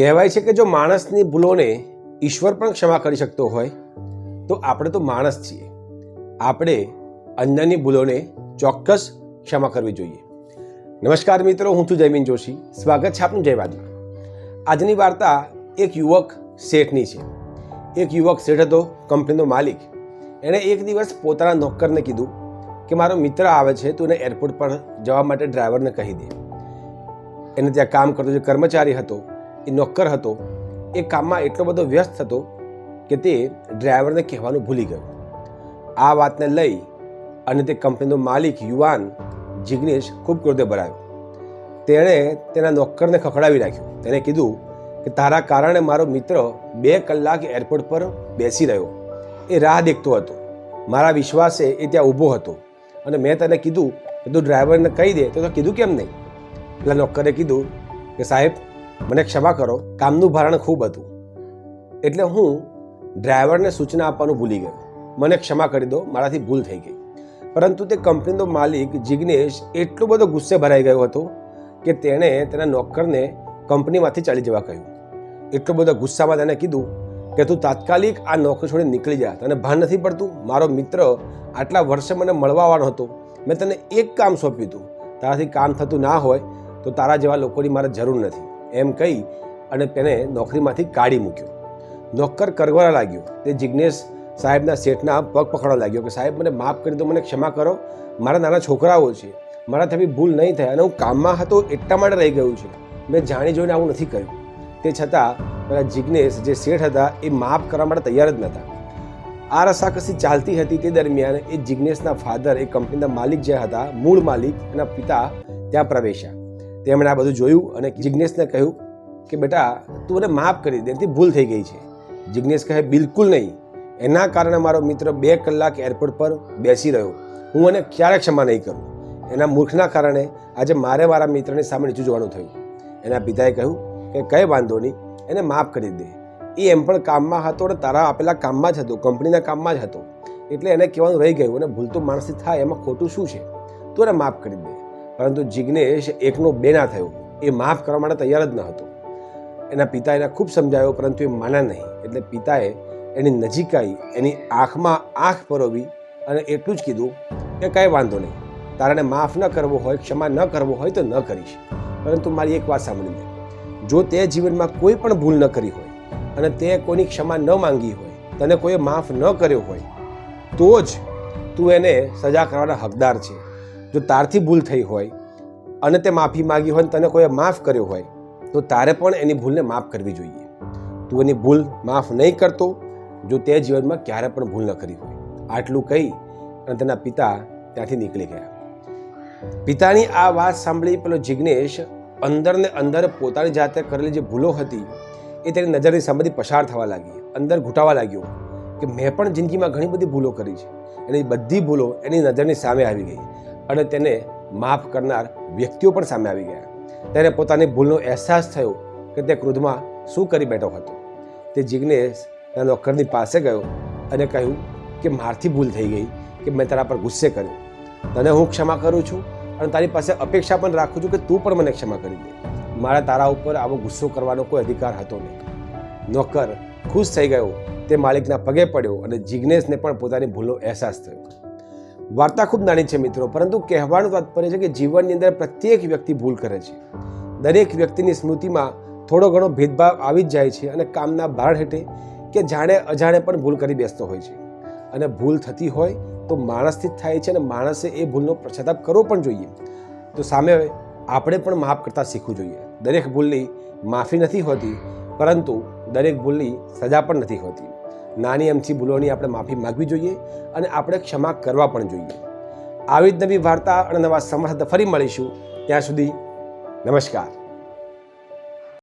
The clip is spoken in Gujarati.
કહેવાય છે કે જો માણસની ભૂલોને ઈશ્વર પણ ક્ષમા કરી શકતો હોય, તો આપણે તો માણસ છીએ. આપણે અન્યની ભૂલોને ચોક્કસ ક્ષમા કરવી જોઈએ. નમસ્કાર મિત્રો, હું છું જયમીન જોશી. સ્વાગત છે આપનું જયવાદમાં આજની વાર્તા એક યુવક શેઠની છે. એક યુવક શેઠ હતો, કંપનીનો માલિક. એણે એક દિવસ પોતાના નોકરને કીધું કે, મારો મિત્ર આવે છે, તું એને એરપોર્ટ પર જવા માટે ડ્રાઈવરને કહી દે. એને ત્યાં કામ કરતો જે કર્મચારી હતો એ નોકર હતો, એ કામમાં એટલો બધો વ્યસ્ત હતો કે તે ડ્રાઈવરને કહેવાનું ભૂલી ગયો. આ વાતને લઈ અને તે કંપનીનો માલિક, યુવાન જિગ્નેશ ખૂબ ક્રોધે ભરાયો. તેણે તેના નોકરને ખખડાવી રાખ્યો તેણે કીધું કે, તારા કારણે મારો મિત્ર બે કલાક એરપોર્ટ પર બેસી રહ્યો. એ રાહ દેખતો હતો. મારા વિશ્વાસે એ ત્યાં ઊભો હતો. અને મેં તને કીધું કે, તું ડ્રાઈવરને કહી દે. તો કીધું કેમ નહીં? પેલા નોકરે કીધું કે, સાહેબ મને ક્ષમા કરો, કામનું ભારણ ખૂબ હતું. એટલે હું ડ્રાઈવરને સૂચના આપવાનું ભૂલી ગયો. મને ક્ષમા કરી દો, મારાથી ભૂલ થઈ ગઈ. પરંતુ તે કંપનીનો માલિક જિગ્નેશ એટલો બધો ગુસ્સે ભરાઈ ગયો હતો કે તેણે તેના નોકરને કંપનીમાંથી ચાલી જવા કહ્યું. એટલો બધો ગુસ્સામાં તેને કીધું કે તું તાત્કાલિક આ નોકરી છોડી નીકળી જા. તને ભાન નથી પડતું? મારો મિત્ર આટલા વર્ષે મને મળવા હતો. મેં તને એક કામ સોંપ્યું હતું. તારાથી કામ થતું ના હોય તો તારા જેવા લોકોની મારે જરૂર નથી. એમ કહી અને તેને નોકરીમાંથી કાઢી મૂક્યો. નોકર કરગવા લાગ્યો. તે જિજ્ઞેશ સાહેબના શેઠના પગ પકડવા લાગ્યો કે, સાહેબ, મને માફ કરી દો, મને ક્ષમા કરો. મારા નાના છોકરાઓ છે. મારાથી થવી ભૂલ નહીં થાય અને હું કામમાં હતો એટલા માટે રહી ગયું છે. મેં જાણી જોઈને આવું નથી કર્યું. તે છતાં પેલા જિજ્ઞેશ જે શેઠ હતા, એ માફ કરવા માટે તૈયાર જ નહોતા. આ રસાકસી ચાલતી હતી તે દરમિયાન એ જિજ્ઞેશના ફાધર, એ કંપનીના માલિક જે હતા, મૂળ માલિક એના પિતા ત્યાં પ્રવેશ્યા. તેમણે આ બધું જોયું અને જિજ્ઞેશને કહ્યું કે, બેટા, તું મને માફ કરી દે, એનાથી ભૂલ થઈ ગઈ છે. જિજ્ઞેશ કહે, બિલકુલ નહીં. એના કારણે મારો મિત્ર બે કલાક એરપોર્ટ પર બેસી રહ્યો. હું એને ક્યારે ક્ષમા નહીં કરું. એના મૂર્ખના કારણે આજે મારે મારા મિત્રની સામે નીચું જોવાનું થયું. એના પિતાએ કહ્યું કે, કંઈ વાંધો નહીં, એને માફ કરી દે. એ એમ પણ કામમાં હતો અને તારા આપેલા કામમાં જ હતો, કંપનીના કામમાં જ હતો. એટલે એને કહેવાનું રહી ગયું અને ભૂલ તો માણસથી થાય, એમાં ખોટું શું છે? તું એને માફ કરી દે. પરંતુ જિજ્ઞેશ એકનો બે ના થયો. એ માફ કરવા માટે તૈયાર જ ન હતો. એના પિતા એને ખૂબ સમજાવ્યો, પરંતુ એ માના નહીં. એટલે પિતાએ એની નજીક આવી, એની આંખમાં આંખ પરોવી અને એટલું જ કીધું કે કાંઈ વાંધો નહીં. તારાને માફ ન કરવો હોય, ક્ષમા ન કરવો હોય તો ન કરીશ. પરંતુ મારી એક વાત સાંભળી લે. જો તે જીવનમાં કોઈ પણ ભૂલ ન કરી હોય અને તે કોઈની ક્ષમા ન માંગી હોય, તને કોઈએ માફ ન કર્યો હોય, તો જ તું એને સજા કરવાના હકદાર છે. જો તારથી ભૂલ થઈ હોય અને તે માફી માગી હોય તને કોઈએ માફ કર્યો હોય, તો તારે પણ એની ભૂલને માફ કરવી જોઈએ. તું એની ભૂલ માફ નહીં કરતો, જો તે જીવનમાં ક્યારે પણ ભૂલ ન કરી હોય. આટલું કહી અને તેના પિતા ત્યાંથી નીકળી ગયા. પિતાની આ વાત સાંભળી પેલો જિજ્ઞેશ અંદર ને અંદર પોતાની જાતે કરેલી જે ભૂલો હતી, એ તેની નજરની સામેથી પસાર થવા લાગી. અંદર ઘૂંટાવા લાગ્યો કે મેં પણ જિંદગીમાં ઘણી બધી ભૂલો કરી છે. એની બધી ભૂલો એની નજરની સામે આવી ગઈ. અને તેને માફ કરનાર વ્યક્તિઓ પણ સામે આવી ગયા. તેને પોતાની ભૂલનો અહેસાસ થયો કે તે ક્રોધમાં શું કરી બેઠો હતો. તે જિજ્ઞેશ તેના નોકરની પાસે ગયો અને કહ્યું કે મારથી ભૂલ થઈ ગઈ, કે મેં તારા પર ગુસ્સે કર્યો. તને હું ક્ષમા કરું છું અને તારી પાસે અપેક્ષા પણ રાખું છું કે તું પણ મને ક્ષમા કરી દે. મારા તારા ઉપર આવો ગુસ્સો કરવાનો કોઈ અધિકાર હતો નહીં. નોકર ખુશ થઈ ગયો. તે માલિકના પગે પડ્યો અને જિજ્ઞેશને પણ પોતાની ભૂલનો અહેસાસ થયો. વાર્તા ખૂબ નાની છે મિત્રો, પરંતુ કહેવાનું તાત્પર્ય છે કે જીવનની અંદર પ્રત્યેક વ્યક્તિ ભૂલ કરે છે. દરેક વ્યક્તિની સ્મૃતિમાં થોડો ઘણો ભેદભાવ આવી જ જાય છે અને કામના ભાર હેઠે કે જાણે અજાણે પણ ભૂલ કરી બેસતો હોય છે. અને ભૂલ થતી હોય તો માણસથી જ થાય છે અને માણસે એ ભૂલનો પશ્ચાતાપ કરવો પણ જોઈએ. તો સામે આપણે પણ માફ કરતાં શીખવું જોઈએ. દરેક ભૂલની માફી નથી હોતી, પરંતુ દરેક ભૂલની સજા પણ નથી હોતી. નાની અમથી ભૂલોની આપણે માફી માગવી જોઈએ અને આપણે ક્ષમા કરવા પણ જોઈએ. આવી જ નવી વાર્તા અને નવા સમર્થ ફરી મળીશું. ત્યાં સુધી નમસ્કાર.